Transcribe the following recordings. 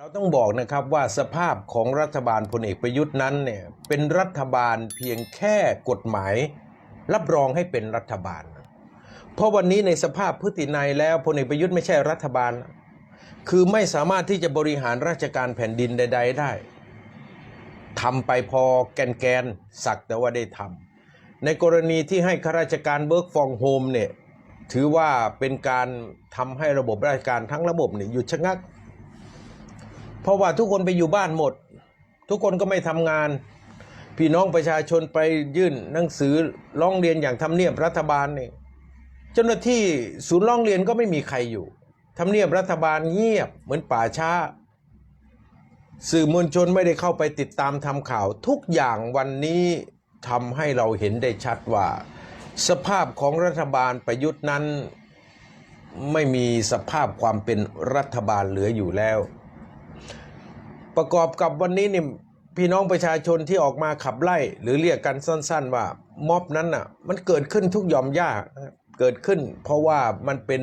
เราต้องบอกนะครับว่าสภาพของรัฐบาลพลเอกประยุทธ์นั้นเนี่ยเป็นรัฐบาลเพียงแค่กฎหมาย รับรองให้เป็นรัฐบาล เพราะวันนี้ในสภาพพฤตินัยแล้วพลเอกประยุทธ์ไม่ใช่รัฐบาล คือไม่สามารถที่จะบริหารราชการแผ่นดินใด ๆ ได้ทำไปพอแกนแกนๆสักแต่ว่าได้ทำในกรณีที่ให้ข้าราชการเบิร์กฟองโฮมเนี่ยถือว่าเป็นการทำให้ระบบราชการทั้งระบบเนี่ยหยุดชะงัก เพราะว่าทุกคนไปอยู่บ้านหมด ทุกคนก็ไม่ทำงาน พี่น้องประชาชนไปยื่นหนังสือร้องเรียนอย่างทำเนียบรัฐบาลเนี่ยเจ้าหน้าที่ศูนย์ร้องเรียนก็ไม่มีใครอยู่ทำเนียบรัฐบาลเงียบเหมือนป่าช้า สื่อมวลชนไม่ได้เข้าไปติดตามทำข่าว ทุกอย่างวันนี้ทำให้เราเห็นได้ชัดว่า สภาพของรัฐบาลประยุทธ์นั้น ไม่มีสภาพความเป็นรัฐบาลเหลืออยู่แล้ว ประกอบกับวันนี้นี่พี่น้องประชาชนที่ออกมาขับไล่ หรือเรียกกันสั้น ๆ ว่าม็อบนั้นน่ะ มันเกิดขึ้นทุกหย่อมย่าเกิดขึ้น เพราะว่ามันเป็น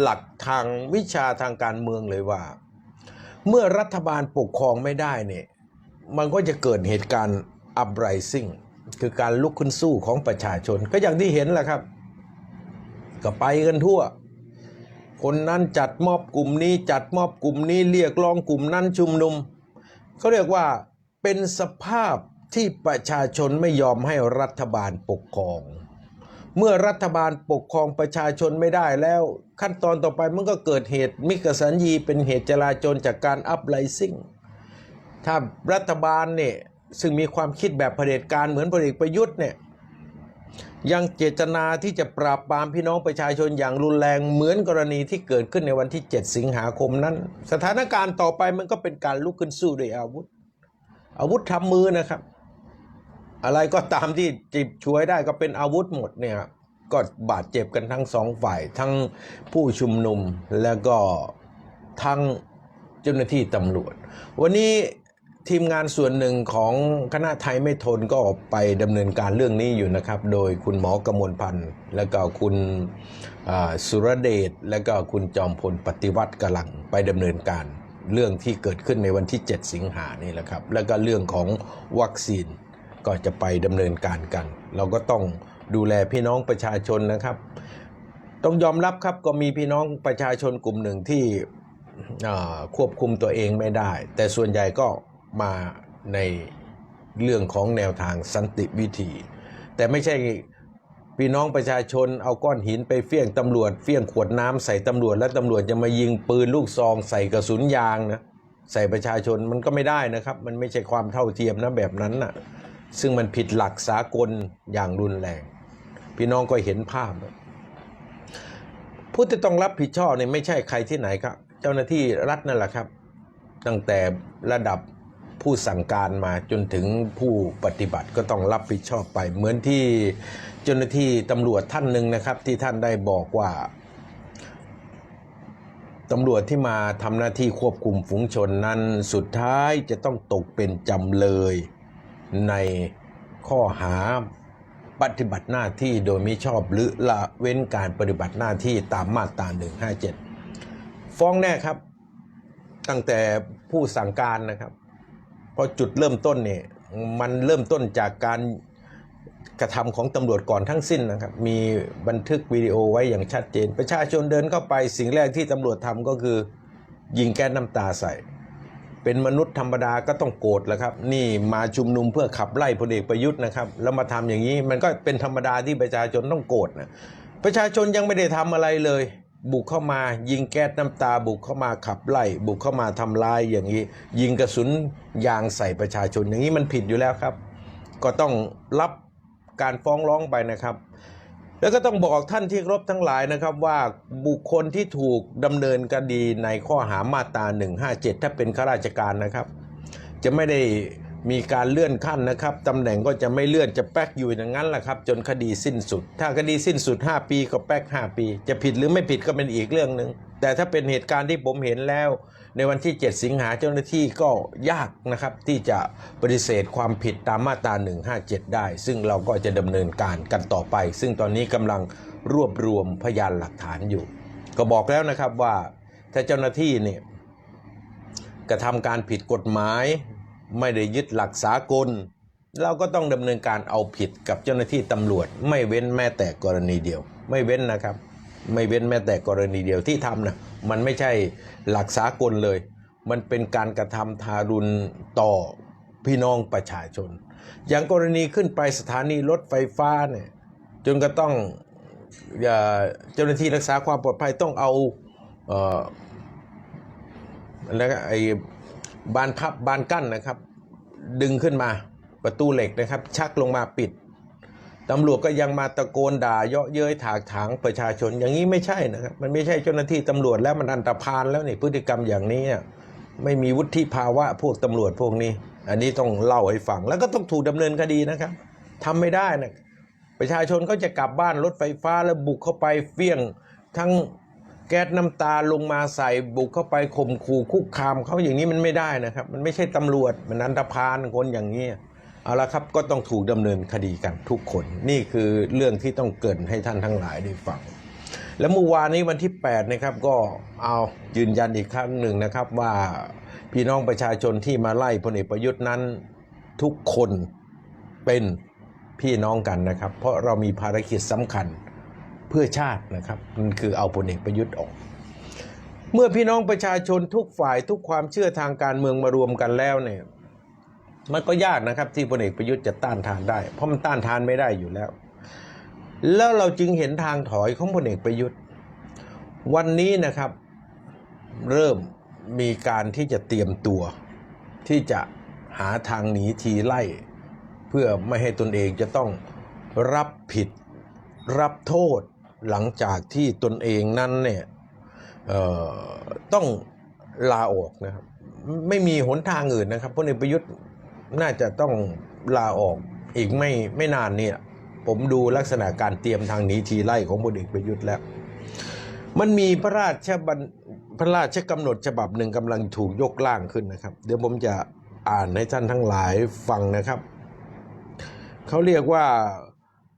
หลักทางวิชาทางการเมืองเลยว่า เมื่อรัฐบาลปกครองไม่ได้เนี่ยมันก็จะเกิดเหตุการณ์ uprising คือการลุกขึ้นสู้ของประชาชน ก็อย่างที่เห็นแหละครับ ก็ไปกันทั่ว คนนั้นจัดมอบกลุ่มนี้จัดมอบกลุ่มนี้เรียกร้องกลุ่มนั้นชุมนุมเขาเรียกว่าเป็นสภาพที่ประชาชนไม่ยอมให้รัฐบาลปกครอง เมื่อรัฐบาลปกครองประชาชนไม่ได้แล้วขั้นตอนต่อไปมันก็เกิดเหตุมิกสัญญีเป็นเหตุจลาจลจากการอัพไลซิ่งถ้ารัฐบาลเนี่ยซึ่งมีความคิดแบบเผด็จการเหมือนพลเอกประยุทธ์เนี่ย ยังเจตนาที่จะปราบปรามพี่น้องประชาชนอย่างรุนแรงเหมือนกรณีที่เกิดขึ้นในวันที่ 7 สิงหาคมนั้น สถานการณ์ต่อไปมันก็เป็นการลุกขึ้นสู้ด้วยอาวุธ อาวุธทำมือนะครับ อะไรก็ตามที่จิบช่วยได้ก็เป็นอาวุธหมดเนี่ยก็บาดเจ็บกันทั้งสองฝ่าย ทั้งผู้ชุมนุมแล้วก็ทั้งเจ้าหน้าที่ตำรวจ วันนี้ ทีมงานส่วนหนึ่งของคณะไทยไม่ทนก็ออกไปดำเนินการเรื่องนี้อยู่นะครับ โดยคุณหมอกมลพันธ์ แล้วก็คุณสุรเดช และก็คุณจอมพลปฏิวัติกำลังไปดำเนินการเรื่องที่เกิดขึ้นในวันที่ 7 สิงหานี่แหละครับ แล้วก็เรื่องของวัคซีนก็จะไปดำเนินการกัน เราก็ต้องดูแลพี่น้องประชาชนนะครับ ต้องยอมรับครับก็มีพี่น้องประชาชนกลุ่มหนึ่งที่ควบคุมตัวเองไม่ได้ แต่ส่วนใหญ่ก็ มาในเรื่องของแนวทางสันติวิธี แต่ไม่ใช่พี่น้องประชาชนเอาก้อนหินไปเฟี้ยงตำรวจเฟี้ยงขวดน้ำใส่ตำรวจ แล้วตำรวจจะมายิงปืนลูกซอง ใส่กระสุนยางนะใส่ประชาชนมันก็ไม่ได้นะครับ มันไม่ใช่ความเท่าเทียมนะแบบนั้นนะซึ่งมันผิดหลักสากลอย่างรุนแรง พี่น้องก็เห็นภาพ ผู้ที่ต้องรับผิดชอบเนี่ยไม่ใช่ใครที่ไหนครับ เจ้าหน้าที่รัฐนั่นแหละครับ ตั้งแต่ระดับ ผู้สั่งการมาจนถึงผู้ปฏิบัติก็ต้องรับผิดชอบไป เหมือนที่เจ้าหน้าที่ตำรวจท่านหนึ่งนะครับ ที่ท่านได้บอกว่าตำรวจที่มาทำหน้าที่ควบคุมฝูงชนนั้นสุดท้ายจะต้องตกเป็นจำเลยในข้อหาปฏิบัติหน้าที่โดยมิชอบหรือละเว้นการปฏิบัติหน้าที่ตามมาตรา 157 ฟ้องแน่ครับ ตั้งแต่ผู้สั่งการนะครับ เพราะจุดเริ่มต้นเนี่ยมันเริ่มต้นจากการกระทำของตำรวจก่อนทั้งสิ้นนะครับ มีบันทึกวิดีโอไว้อย่างชัดเจน ประชาชนเดินเข้าไปสิ่งแรกที่ตำรวจทำก็คือยิงแก๊สน้ำตาใส่ เป็นมนุษย์ธรรมดาก็ต้องโกรธแหล้วครับ นี่มาชุมนุมเพื่อขับไล่พลเอกประยุทธ์นะครับ แล้วมาทำอย่างนี้มันก็เป็นธรรมดาที่ประชาชนต้องโกรธนะประชาชนยังไม่ได้ทำอะไรเลย บุกเข้ามา ยิงแก๊สน้ำตา บุกเข้ามาขับไล่บุกเข้ามาทำลายอย่างนี้ ยิงกระสุนยางใส่ประชาชนอย่างนี้มันผิดอยู่แล้วครับ ก็ต้องรับการฟ้องร้องไปนะครับ แล้วก็ต้องบอกท่านที่รบทั้งหลายนะครับว่าบุคคลที่ถูกดำเนินคดีในข้อหามาตรา157 ถ้าเป็นข้าราชการนะครับ จะไม่ได้ มีการเลื่อนขั้นนะครับตำแหน่งก็จะไม่เลื่อนจะแป๊กอยู่อย่างนั้นแหละครับ จนคดีสิ้นสุด ถ้าคดีสิ้นสุด 5 ปีก็แป๊ก 5 ปี จะผิดหรือไม่ผิดก็เป็นอีกเรื่องหนึ่งแต่ถ้าเป็นเหตุการณ์ที่ผมเห็นแล้ว ในวันที่ 7 สิงหาเจ้าหน้าที่ก็ยากนะครับ ที่จะปฏิเสธความผิดตามมาตรา 157 ได้ ซึ่งเราก็จะดำเนินการกันต่อไป ซึ่งตอนนี้กำลังรวบรวมพยานหลักฐานอยู่ ก็บอกแล้วนะครับว่าถ้าเจ้าหน้าที่เนี่ยกระทำการผิดกฎหมาย ไม่ได้ยึดหลักสากล เราก็ต้องดำเนินการเอาผิดกับเจ้าหน้าที่ตำรวจ ไม่เว้นแม้แต่กรณีเดียว ไม่เว้นนะครับ ไม่เว้นแม้แต่กรณีเดียวที่ทำนะมันไม่ใช่หลักสากลเลย มันเป็นการกระทำทารุณต่อพี่น้องประชาชน อย่างกรณีขึ้นไปสถานีรถไฟฟ้าเนี่ยจนก็ต้องเอ่อเจ้าหน้าที่รักษาความปลอดภัยต้องเอาเอ่อแล้วไอ้ บานพับบานกั้นนะครับ ดึงขึ้นมาประตูเหล็กนะครับ ชักลงมาปิดตำรวจก็ยังมาตะโกนด่าเยาะเย้ยถากถางประชาชนอย่างนี้ไม่ใช่นะครับ มันไม่ใช่เจ้าหน้าที่ตำรวจแล้วมันอันตรพานแล้วนี่พฤติกรรมอย่างนี้ไม่มีวุฒิภาวะพวกตำรวจพวกนี้ อันนี้ต้องเล่าให้ฟังแล้วก็ต้องถูกดำเนินคดีนะครับทำไม่ได้นะประชาชนก็จะกลับบ้านรถไฟฟ้าแล้วบุกเข้าไปเฟี้ยงทั้ง แก๊สน้ำตาลงมาใส่บุกเข้าไปข่มขู่คุกคามเขาอย่างนี้มันไม่ได้นะครับ มันไม่ใช่ตำรวจมันอันตรพานคนอย่างนี้เอาละครับก็ต้องถูกดำเนินคดีกันทุกคน นี่คือเรื่องที่ต้องเกินให้ท่านทั้งหลายได้ฟังแล้วเมื่อวานนี้วันที่8นะครับก็เอายืนยันอีกครั้งหนึ่งนะครับว่าพี่น้องประชาชนที่มาไล่พลเอกประยุทธ์นั้นทุกคนเป็นพี่น้องกันนะครับ เพราะเรามีภารกิจสำคัญ พื่อชาตินะครับนั่นคือเอาพลเอกประยุทธ์ออก เมื่อพี่น้องประชาชนทุกฝ่ายทุกความเชื่อทางการเมืองมารวมกันแล้วเนี่ยมันก็ยากนะครับที่พลเอกประยุทธ์จะต้านทานได้ เพราะมันต้านทานไม่ได้อยู่แล้ว แล้วเราจึงเห็นทางถอยของพลเอกประยุทธ์ วันนี้นะครับ เริ่มมีการที่จะเตรียมตัว ที่จะหาทางหนีทีไล่ เพื่อไม่ให้ตนเองจะต้องรับผิดรับโทษ หลังจากที่ตนเองนั้นเนี่ยต้องลาออกนะครับไม่มีหนทางอื่นนะครับพลเอกประยุทธ์น่าจะต้องลาออกอีกไม่ไม่นานเนี่ยผมดูลักษณะการเตรียมทางหนีทีไล่ของพลเอกประยุทธ์แล้ว มันมีพระราชบัญพระราชกำหนดฉบับหนึ่งกำลังถูกยกร่างขึ้นนะครับ เดี๋ยวผมจะอ่านให้ท่านทั้งหลายฟังนะครับ เขาเรียกว่า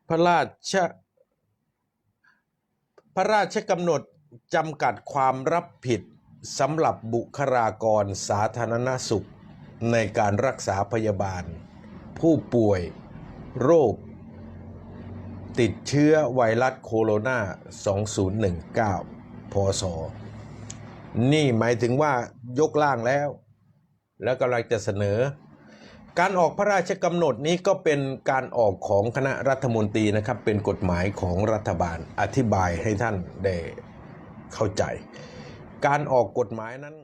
พระราช พระราชกำหนดจำกัดความรับผิดสำหรับบุคลากรสาธารณสุข ในการรักษาพยาบาล ผู้ป่วย โรค ติดเชื้อไวรัสโคโรนา 2019 พศ นี่หมายถึงว่ายกล่างแล้ว แล้วกำลังจะเสนอ การออกพระราชกำหนดนี้ก็เป็นการออกของคณะรัฐมนตรีนะครับ เป็นกฎหมายของรัฐบาลอธิบายให้ท่านได้เข้าใจ การออกกฎหมายนั้น